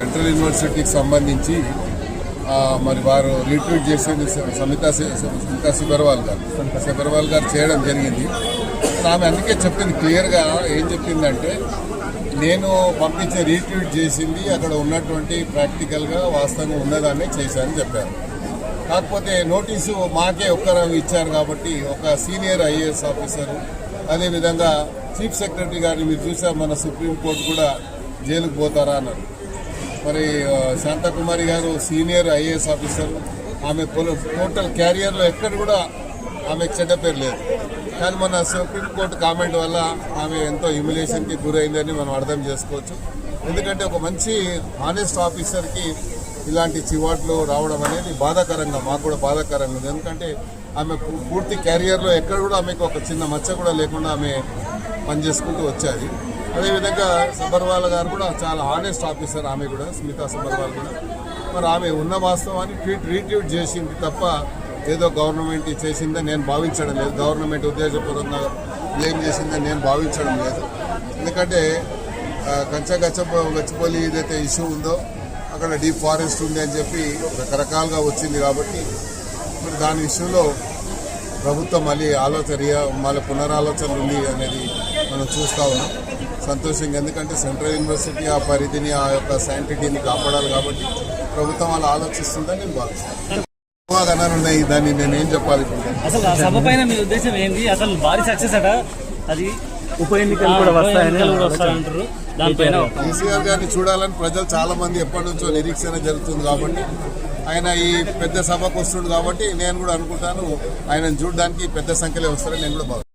Central యూనివర్సిటీకి సంబంధించి మరి వారు రీట్వీట్ చేసింది సమితా సమితా సిబర్వాల్ గారు. సిబర్వాల్ గారు చేయడం జరిగింది. ఆమె అందుకే చెప్పింది క్లియర్గా ఏం చెప్పిందంటే నేను పంపించే రీట్వీట్ చేసింది అక్కడ ఉన్నటువంటి ప్రాక్టికల్గా వాస్తవంగా ఉన్నదాన్ని చేశానని చెప్పారు. కాకపోతే నోటీసు మాకే ఒక్కరు ఇచ్చారు కాబట్టి ఒక సీనియర్ ఐఏఎస్ ఆఫీసర్ అదేవిధంగా చీఫ్ సెక్రటరీ గారిని మీరు చూసారు మన సుప్రీంకోర్టు కూడా జైలుకు పోతారా అన్నారు. మరి శాంతకుమారి గారు సీనియర్ ఐఏఎస్ ఆఫీసర్. ఆమె టోటల్ క్యారియర్లో ఎక్కడ కూడా ఆమెకు చెడ్డ పేరు లేదు. కానీ మన సుప్రీంకోర్టు కామెంట్ వల్ల ఆమె ఎంతో హ్యూమిలేషన్కి గురైందని మనం అర్థం చేసుకోవచ్చు. ఎందుకంటే ఒక మంచి ఆనెస్ట్ ఆఫీసర్కి ఇలాంటి చివాట్లు రావడం అనేది బాధాకరంగా మాకు కూడా బాధాకరంగా ఉంది. ఎందుకంటే ఆమె పూర్తి క్యారియర్లో ఎక్కడ కూడా ఆమెకు ఒక చిన్న మచ్చ కూడా లేకుండా ఆమె పనిచేసుకుంటూ వచ్చేది. అదేవిధంగా సబర్వాల్ గారు కూడా చాలా ఆనెస్ట్ ఆఫీసర్ ఆమె కూడా స్మితా సబర్వాల్ కూడా. మరి ఆమె ఉన్న వాస్తవాన్ని ట్వీట్ రీట్వీట్ చేసింది తప్ప ఏదో గవర్నమెంట్ చేసిందని నేను భావించడం లేదు. గవర్నమెంట్ ఉద్దేశపూర్వకంగా ఏం చేసిందని నేను భావించడం లేదు. ఎందుకంటే కంచ గచ్చ గచ్చిపల్లి ఏదైతే ఇష్యూ ఉందో అక్కడ డీప్ ఫారెస్ట్ ఉంది అని చెప్పి రకరకాలుగా వచ్చింది కాబట్టి మరి దాని ఇష్యూలో ప్రభుత్వం మళ్ళీ ఆలోచన మళ్ళీ పునరాలోచన ఉంది అనేది మనం చూస్తా ఉన్నాం. సంతోషంగా ఎందుకంటే సెంట్రల్ యూనివర్సిటీ ఆ పరిధిని ఆ యొక్క సైంటిటీని కాపాడాలి కాబట్టి ప్రభుత్వం అలా ఆలోచిస్తుందని నేను భావిస్తాను ఉన్నాయి దాన్ని నేను ఏం చెప్పాలి అసలు సభ పైన మీ ఉద్దేశం ఏంటి అసలు భారీ సక్సెస్ అట? అది ఉప ఎన్నికలు కూడా వస్తాయని వస్తాయంటారు. దానిపైన కేసీఆర్ గారిని చూడాలని ప్రజలు చాలా మంది ఎప్పటి నుంచో నిరీక్షణ జరుగుతుంది కాబట్టి ఆయన ఈ పెద్ద సభకు వస్తుండు కాబట్టి నేను కూడా అనుకుంటాను ఆయనను చూడడానికి పెద్ద సంఖ్యలో వస్తారని నేను కూడా